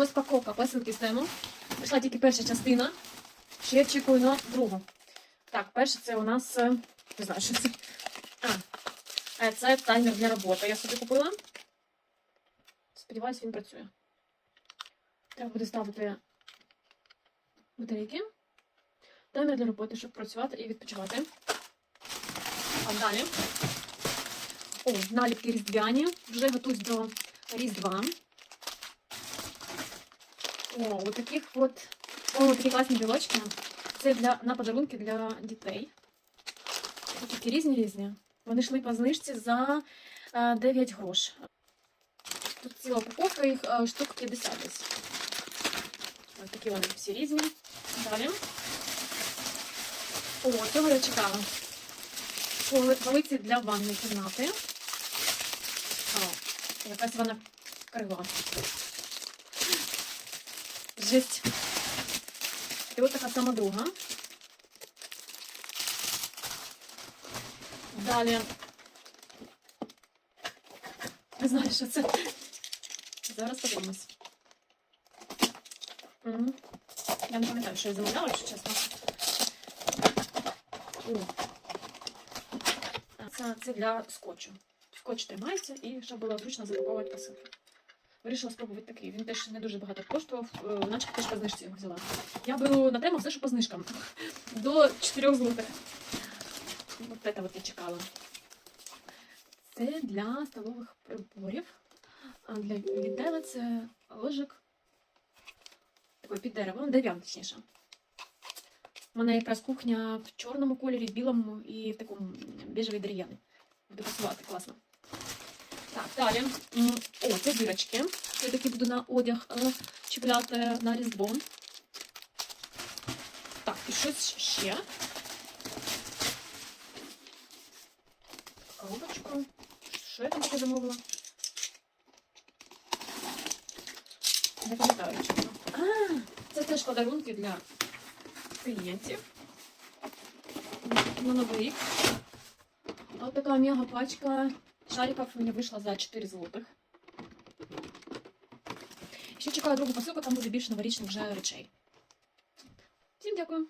розпаковка посилки з тему. Прийшла тільки перша частина. Ще очікую на другу. Так, перше це у нас. е, Не знаю, що це. А, е, це таймер для роботи. Я собі купила. Сподіваюсь, він працює. Треба буде ставити батарейки. Таймер для роботи, щоб працювати і відпочивати. А далі. О, наліпки різдвяні. Вже готуюсь до Різдва. О, от таких от. О, такі класні білочки. Це для, на подарунки для дітей. Такі різні різні. Вони йшли по знижці за е, 9 грош. Тут ціла упаковка, їх е, штук 50 десь. Ось такі вони всі різні. Далі. О, цього я чекала. Полиці для ванної кімнати. О, якась вона крива. Жесть. І от така сама друга. Далі. Не знаю, що це. Зараз подивимось. Мгм. Я не пам'ятаю, що я замовляла, якщо чесно. Це, це для скотчу. Скотч тримається і щоб було зручно запаковувати посилки. Вирішила спробувати такий. Він теж не дуже багато коштував, е, наче теж по знижці його взяла. Я беру на тему все, що по знижкам. До 4 злотих. Ось це от я чекала. Це для столових приборів. А для віддела це ложик. Такий під дерево, дерев'ян, точніше. У мене якраз кухня в чорному кольорі, білому і в такому біжевій дерев'яний. Буде пасувати класно. Так, далі. О, це дірочки. Я таки буду на одяг е, чіпляти на різдво. Так, і щось ще. Коробочку. Що я там таке замовила? Не пам'ятаю, чого. А, це теж подарунки для клієнтів. На новий рік. Ось така мега пачка шариків мне вийшла за 4 злотих. Ще чекаю другу посилку, там буде більше новорічних вже речей. Всім дякую.